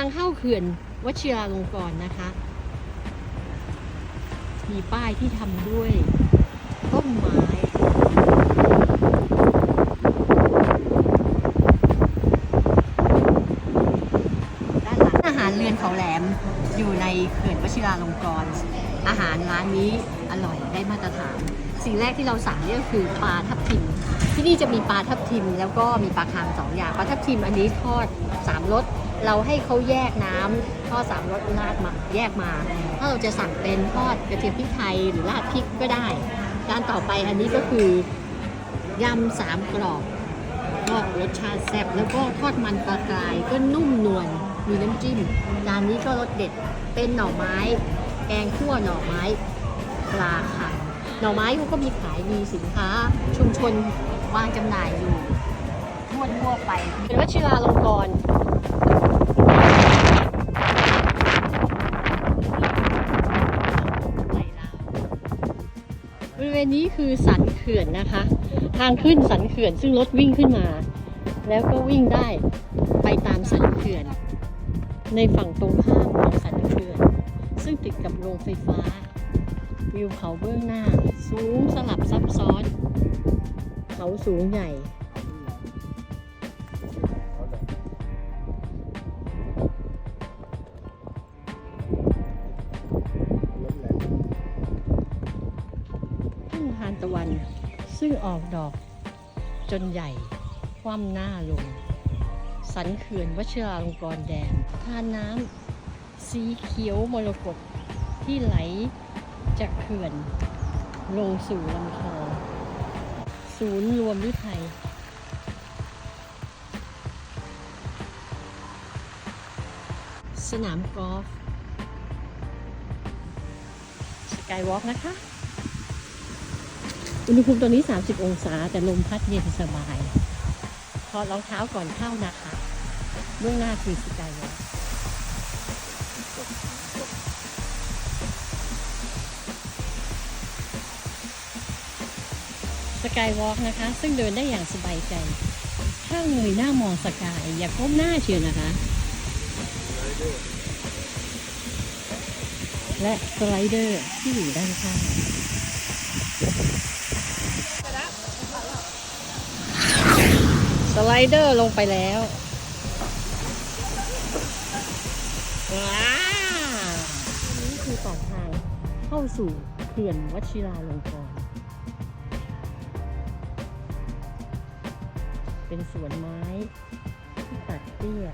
างเข้าเขื่อนวชิราลงกรณ์นะคะ มีป้ายที่ทำด้วยต้นไม้ด้านหลังอาหารเรือนเขาแหลมอยู่ในเขื่อนวชิราลงกรณ์อาหารร้านนี้อร่อยได้มาตรฐาน สิ่งแรกที่เราสั่งเนี่ยก็คือปลาทับทิมที่นี่จะมีปลาทับทิมแล้วก็มีปลาคางสองอย่างปลาทับทิมอันนี้ทอดสามรส เราให้เขาแยกน้ำทอดสามรสราดมาแยกมา ถ้าเราจะสั่งเป็นทอดกระเทียมพริกไทยหรือราดพริกก็ได้จานต่อไปอันนี้ก็คือยำสามกรอบก็รสชาติแซ่บแล้วก็ทอดมันปลากรายก็นุ่มนวลมีน้ำจิ้มจานนี้ก็รสเด็ดเป็นหน่อไม้ แกงคั่วหน่อไม้ปลาค่ะ หน่อไม้เขาก็มีขายมีสินค้า ชุมชนวางจำหน่ายอยู่ทั่วทั่วไป เป็นวชิราลงกรณ์ ณนี้คือสันเขื่อนนะคะ ทางขึ้นสันเขื่อนซึ่งรถวิ่งขึ้นมา แล้วก็วิ่งได้ไปตามสันเขื่อน ในฝั่งตรงข้ามของสันเขื่อน ซึ่งติดกับโรงไฟฟ้า วิวเขาเบื้องหน้า สูงสลับซับซ้อน เขาสูงใหญ่ ทุ่งทานตะวัน ซึ่งออกดอกจนใหญ่ คว่ำหน้าลง สันเขื่อนวชิราลงกรณ์แดงทานน้ำสีเขียวมรกตที่ไหลจากเขื่อน ลงสู่ลำคลองศูนย์รวมฤทัยสนามกอล์ฟสกายวอล์กนะคะ อุณหภูมิตอนนี้ 30 องศา แต่ลมพัดเย็นสบายถอดรองเท้าก่อนเข้านะคะเบื้องหน้าคือสกายสกายวอล์กนะคะ ซึ่งเดินได้อย่างสบายใจถ้าเงยหน้ามองสกาย อย่าก้มหน้าเชียวนะคะ และสไลเดอร์ที่อยู่ด้านข้าง เดอร์ลงไปแล้วว้าวนี่คือปองทางเข้าสู่เขื่อนวชิราลงกรณ์เป็นสวนไม้ที่ตัดเตี้ย